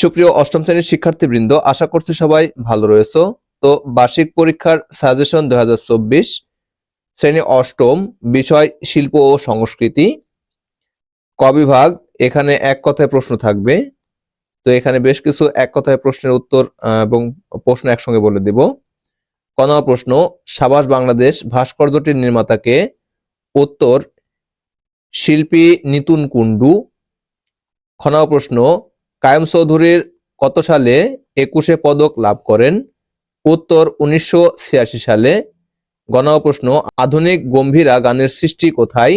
সুপ্রিয় অষ্টম শ্রেণির শিক্ষার্থীবৃন্দ, আশা করছি সবাই ভালো রয়েছো। তো বার্ষিক পরীক্ষার সাজেশন দু হাজার চব্বিশ, শ্রেণি অষ্টম, বিষয়, শিল্প ও সংস্কৃতি। কবিভাগ এখানে এক কথায় প্রশ্ন থাকবে। তো এখানে বেশ কিছু এক কথায় প্রশ্নের উত্তর এবং প্রশ্ন একসঙ্গে বলে দিব। ক প্রশ্ন, সাবাস বাংলাদেশ ভাস্কর্যটির নির্মাতাকে উত্তর, শিল্পী নিতুন কুণ্ডু। খ নম্বর প্রশ্ন কায়েম চৌধুরীর কত সালে একুশে পদক লাভ করেন? উত্তর উনিশশো ছিয়াশি সালে। গণ প্রশ্ন আধুনিক গম্ভীরা গানের সৃষ্টি কোথায়?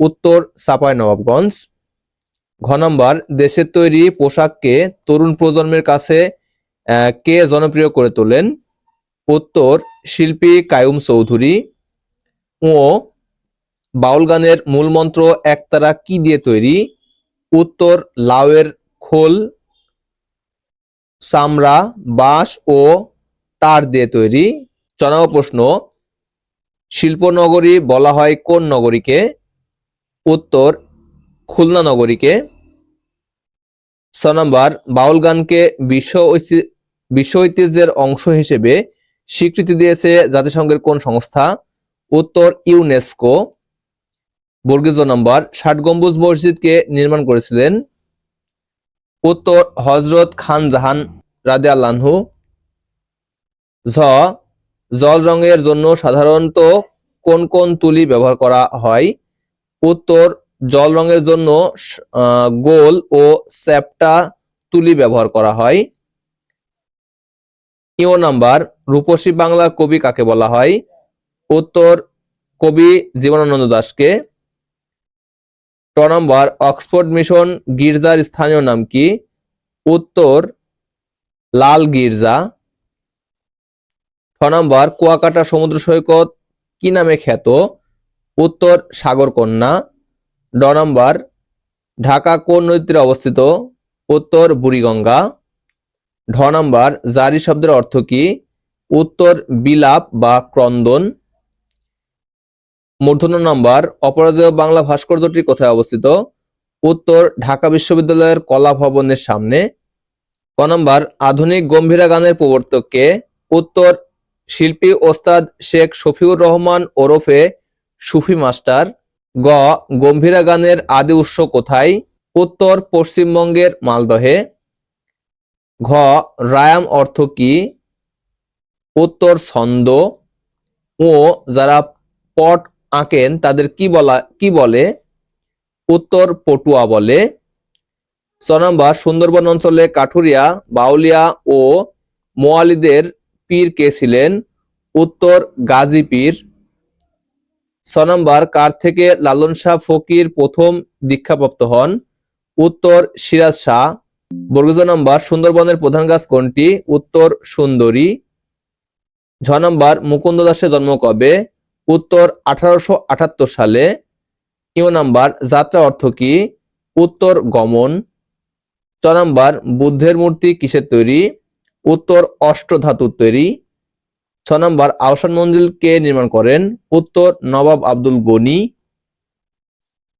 উত্তর চাপাই নবাবগঞ্জ ঘ নম্বর, দেশের তৈরি পোশাককে তরুণ প্রজন্মের কাছে কে জনপ্রিয় করে তোলেন? উত্তর, শিল্পী কায়ুম চৌধুরী। ও, বাউল গানের মূল মন্ত্র একতারা কি দিয়ে তৈরি? উত্তর, লাউয়ের খোল, চামড়া, বাঁশ ও তার দিয়ে তৈরি। চনাম প্রশ্ন, শিল্পনগরী বলা হয় কোন নগরীকে? উত্তর, খুলনা নগরীকে। ছ নম্বর, বাউল গানকে বিশ্ব বিশ্ব ঐতিহ্যের অংশ হিসেবে স্বীকৃতি দিয়েছে জাতিসংঘের কোন সংস্থা? উত্তর, ইউনেস্কো। বর্গীজ নম্বর, ষাট গম্বুজ মসজিদকে নির্মাণ করেছিলেন উত্তর হজরত খান জাহান রাদে আল্লাহু ঝ, জল রঙের জন্য সাধারণত কোন কোন তুলি ব্যবহার করা হয়? উত্তর, জল রঙের জন্য গোল ও স্যাপটা তুলি ব্যবহার করা হয়। ইও নাম্বার, রূপসী বাংলার কবি কাকে বলা হয়? উত্তর, কবি জীবনানন্দ দাশকে ট নম্বর, অক্সফোর্ড মিশন গির্জার স্থানীয় নাম কি? উত্তর, লাল গির্জা। ছ নম্বর, কুয়াকাটা সমুদ্র সৈকত কি নামে খ্যাত? উত্তর, সাগরকন্যা। ড নম্বর, ঢাকা কোন নদীতে অবস্থিত? উত্তর, বুড়িগঙ্গা। ঢ নম্বর, জারি শব্দের অর্থ কি? উত্তর, বিলাপ বা ক্রন্দন। মূর্ধন্য নম্বর, অপরাজয় বাংলা ভাস্কর্যটি কোথায় অবস্থিত? উত্তর, ঢাকা বিশ্ববিদ্যালয়ের কলা ভবনের সামনে। ক নম্বর, আধুনিক গম্ভীরা গানের প্রবর্তককে। উত্তর, শিল্পী ওস্তাদ শেখ শফিউর রহমান ওরফে সুফি মাস্টার। গ, গম্ভীরা গানের আদি উৎস কোথায়? উত্তর, পশ্চিমবঙ্গের মালদহে। ঘ, রায়াম অর্থ কি? উত্তর, ছন্দ। ও যারা পট আঁকেন, তাদের কি বলা, কি বলে? উত্তর পটুয়া বলে। ছ নম্বর, সুন্দরবন অঞ্চলে কাঠুরিয়া, বাউলিয়া ও মোয়ালিদের পীর কে ছিলেন? উত্তর, গাজী পীর। ছ নম্বর, কার থেকে লালন শাহ ফকির প্রথম দীক্ষাপ্রাপ্ত হন? উত্তর, সিরাজ শাহ। বর্গজ নম্বর, সুন্দরবনের প্রধান গাছ কোনটি? উত্তর, সুন্দরী। ঝ নম্বর, মুকুন্দ দাসের জন্ম কবে? উত্তর আঠারোশো আটাত্তর সালে, ইউ নাম্বার, যাত্রা অর্থ কি? উত্তর গমন। চ নাম্বার, বুদ্ধের মূর্তি কিসের তৈরি? উত্তর অষ্টধাতুর তৈরি। ছ নাম্বার আহসান মঞ্জিল কে নির্মাণ করেন? উত্তর, নবাব আব্দুল গনি।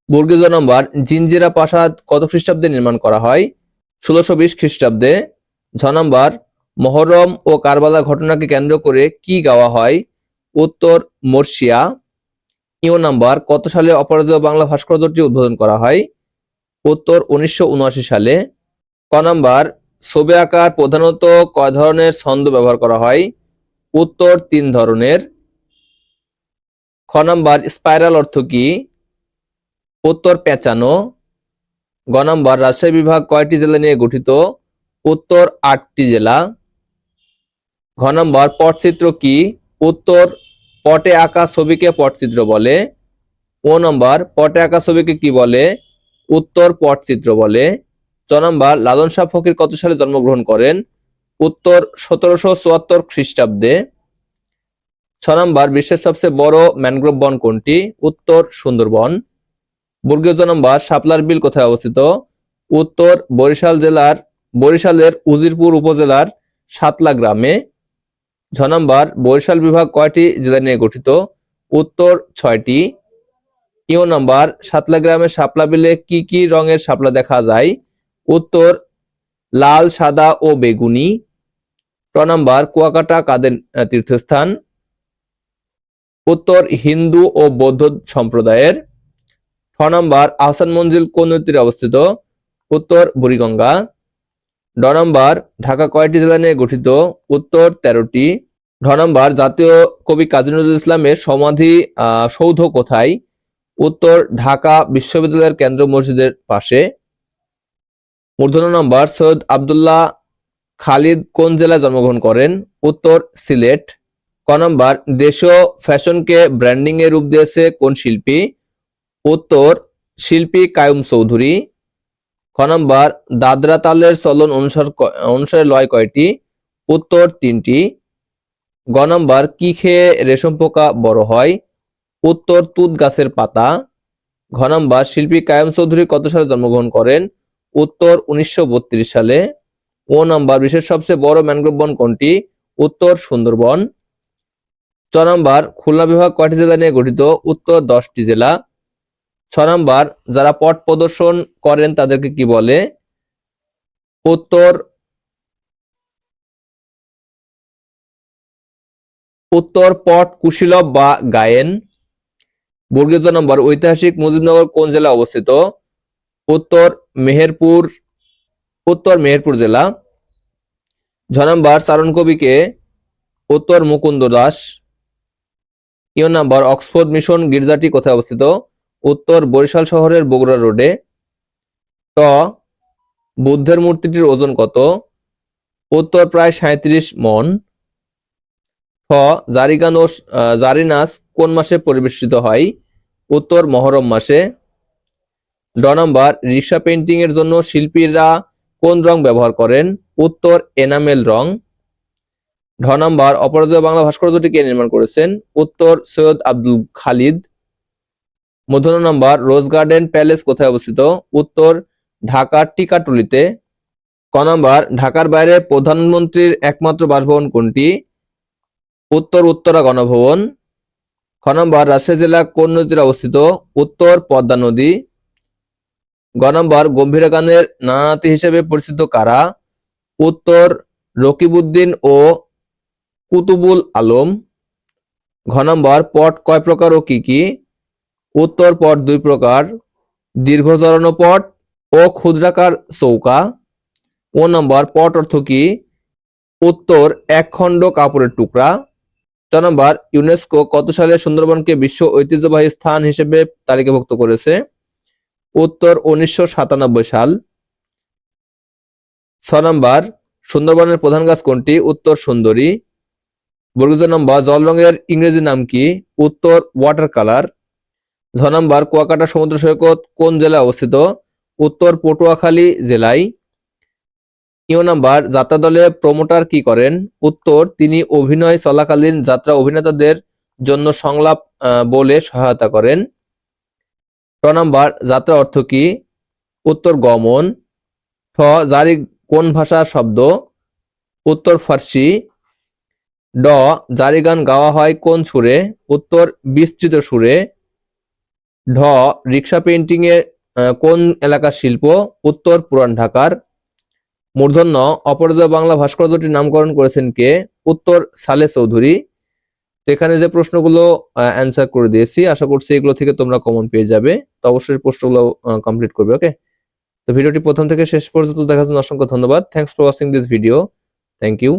বর্গীয় নম্বর জিঞ্জিরা প্রাসাদ কত খ্রিস্টাব্দে নির্মাণ করা হয়? ষোলোশো বিশ খ্রিস্টাব্দে। ছ নম্বর, মহরম ও কারবালা ঘটনাকে কেন্দ্র করে কি গাওয়া হয়? উত্তর মর্শিয়া। ইউ নাম্বার, কত সালে অপরাজয় বাংলা ভাস্কর্যটি উদ্বোধন করা হয়? উত্তর, উনিশশো উনআশি সালে। ক নাম্বার, ছবি আঁকার প্রধানত কয় ধরনের ছন্দ ব্যবহার করা হয়? উত্তর, তিন ধরনের। খ নাম্বার, স্পাইরাল অর্থ কি? উত্তর, পেঁচানো। গ নাম্বার, রাজশাহী বিভাগ কয়টি জেলা নিয়ে গঠিত? উত্তর, আটটি জেলা। ঘ নাম্বার, পটচিত্র কি? উত্তর পটে আঁকা ছবিকে পটচিত্র বলে। ও নম্বর, পটে আঁকা ছবিকে কি বলে? উত্তর পটচিত্র বলে। চ নম্বর, লালন শাহ ফকির কত সালে জন্মগ্রহণ করেন? উত্তর, সতেরোশো চুয়াত্তর খ্রিস্টাব্দে। ছ নম্বর, বিশ্বের সবচেয়ে বড় ম্যানগ্রোভ বন কোনটি? উত্তর, সুন্দরবন। বর্গীয় নম্বর, শাপলার বিল কোথায় অবস্থিত? উত্তর, বরিশাল জেলার, বরিশালের উজিরপুর উপজেলার সাতলা গ্রামে। ছ নম্বর, বরিশাল বিভাগ কয়টি জেলা নিয়ে গঠিত? উত্তর ছয়টি। ইও নাম্বার, সাতলা গ্রামের শাপলা বিলে কি কি রঙের শাপলা দেখা যায়? উত্তর, লাল, সাদা ও বেগুনি। ট নাম্বার, কুয়াকাটা কাদের তীর্থস্থান? উত্তর, হিন্দু ও বৌদ্ধ সম্প্রদায়ের। ছ নম্বর, আহসান মঞ্জিল কোন নদীর অবস্থিত? উত্তর, বুড়িগঙ্গা। ড নম্বর, ঢাকা কয়টি জেলা নিয়ে গঠিত। উত্তর তেরোটি। ঢ নম্বর, জাতীয় কবি কাজী নজরুল ইসলামের সমাধি সৌধ কোথায়? উত্তর, ঢাকা বিশ্ববিদ্যালয়ের কেন্দ্র মসজিদের পাশে। মূর্ধন্য নম্বর, সৈয়দ আবদুল্লাহ খালিদ কোন জেলায় জন্মগ্রহণ করেন? উত্তর, সিলেট। ক নম্বর, দেশীয় ফ্যাশনকে ব্র্যান্ডিং এর রূপ দিয়েছে কোন শিল্পী? উত্তর, শিল্পী কায়ুম চৌধুরী। খ নম্বর, দাদরা তালের চলন অনুসার অনুসারে লয় কয়টি? উত্তর তিনটি। গ নম্বর, কি খেয়ে রেশম পোকা বড় হয়? উত্তর, তুত গাছের পাতা। ঘ নম্বর, শিল্পী কায়ুম চৌধুরী কত সালে জন্মগ্রহণ করেন? উত্তর, উনিশশো বত্রিশ সালে। ও নম্বর, বিশ্বের সবচেয়ে বড় ম্যানগ্রোভ বন কোনটি? উত্তর, সুন্দরবন। চ নম্বর, খুলনা বিভাগ কয়টি জেলা নিয়ে গঠিত? উত্তর, দশটি জেলা। ছ নম্বর, যারা পট প্রদর্শন করেন তাদেরকে কি বলে? উত্তর উত্তর পট কুশীলব বা গায়েন। বর্গীয় নম্বর, ঐতিহাসিক মুজিবনগর কোন জেলা অবস্থিত? উত্তর মেহেরপুর উত্তর মেহেরপুর জেলা। ঝ নম্বর চারণ কবিকে উত্তর মুকুন্দ দাস। ইউ নাম্বার, অক্সফোর্ড মিশন গির্জাটি কোথায় অবস্থিত? উত্তর বরিশাল শহরের বগুড়া রোডে ট বুদ্ধের মূর্তিটির ওজন কত? উত্তর প্রায় সাঁত্রিশ মন। জারিগান ও জারিনাস কোন মাসে পরিবেশিত হয়? উত্তর মহরম মাসে। ড নম্বর, রিক্সা পেইন্টিং এর জন্য শিল্পীরা কোন রং ব্যবহার করেন? উত্তর, এনামেল রং। ঢ নাম্বার, অপরাজয় বাংলা ভাস্কর্যটি কে নির্মাণ করেছেন উত্তর সৈয়দ আব্দুল খালিদ। মধ্যাহ্ন নাম্বার, রোজ গার্ডেন প্যালেস কোথায় অবস্থিত? উত্তর ঢাকার টিকাটুলিতে। ক নাম্বার, ঢাকার বাইরে প্রধানমন্ত্রীর একমাত্র বাসভবন কোনটি? উত্তর, উত্তরা গণভবন। খ নম্বর, রাজশাহী জেলা কোন নদীর অবস্থিত? উত্তর, পদ্মা নদী। গ নম্বর গম্ভীরা নানানাতি হিসেবে পরিচিত কারা? উত্তর, রকিবউদ্দিন ও কুতুবুল আলম। ঘ নম্বর, পট কয় প্রকার ও কি কি? উত্তর পট দুই প্রকার দীর্ঘ জড়ানো পট ও ক্ষুদ্রাকার চৌকা। ও নম্বর, পট অর্থ কি? উত্তর এক খণ্ড কাপড়ের টুকরা। চ নম্বর, ইউনেস্কো কত সালে সুন্দরবনকে বিশ্ব ঐতিহ্যবাহী স্থান হিসেবে তালিকাভুক্ত করেছে? উত্তর উনিশশো সাতানব্বই সাল। ছ নম্বর, সুন্দরবনের প্রধান গাছ কোনটি? উত্তর সুন্দরী। বর্গজ নম্বর জল রঙের ইংরেজি নাম কি? উত্তর ওয়াটার কালার। ঝ নম্বর, কুয়াকাটা সমুদ্র সৈকত কোন জেলায় অবস্থিত? উত্তর পটুয়াখালী জেলায়। ইউ নাম্বার যাত্রা দলে প্রমোটার কি করেন? উত্তর, তিনি অভিনয় চলাকালীন যাত্রা অভিনেতাদের জন্য সংলাপ বলে সহায়তা করেন। ট নাম্বার, যাত্রা অর্থ কি? উত্তর, গমন। ঠ, জারি কোন ভাষার শব্দ? উত্তর, ফার্সি। ড, জারি গান গাওয়া হয় কোন সুরে? উত্তর, বিস্তৃত সুরে। ঢ রিক্সা পেইন্টিং এ আহ, কোন এলাকার শিল্প? উত্তর পুরান ঢাকার। মূর্ধন্য অপরাজয় বাংলা ভাস্কর্যটির নামকরণ করেছেন কে? উত্তর সালে চৌধুরী। এখানে যে প্রশ্নগুলো অ্যান্সার করে দিয়েছি আশা করছি এগুলো থেকে তোমরা কমন পেয়ে যাবে। তো অবশ্যই প্রশ্নগুলো কমপ্লিট করবে ওকে তো ভিডিওটি প্রথম থেকে শেষ পর্যন্ত দেখার জন্য অসংখ্য ধন্যবাদ। Thanks for watching this video thank you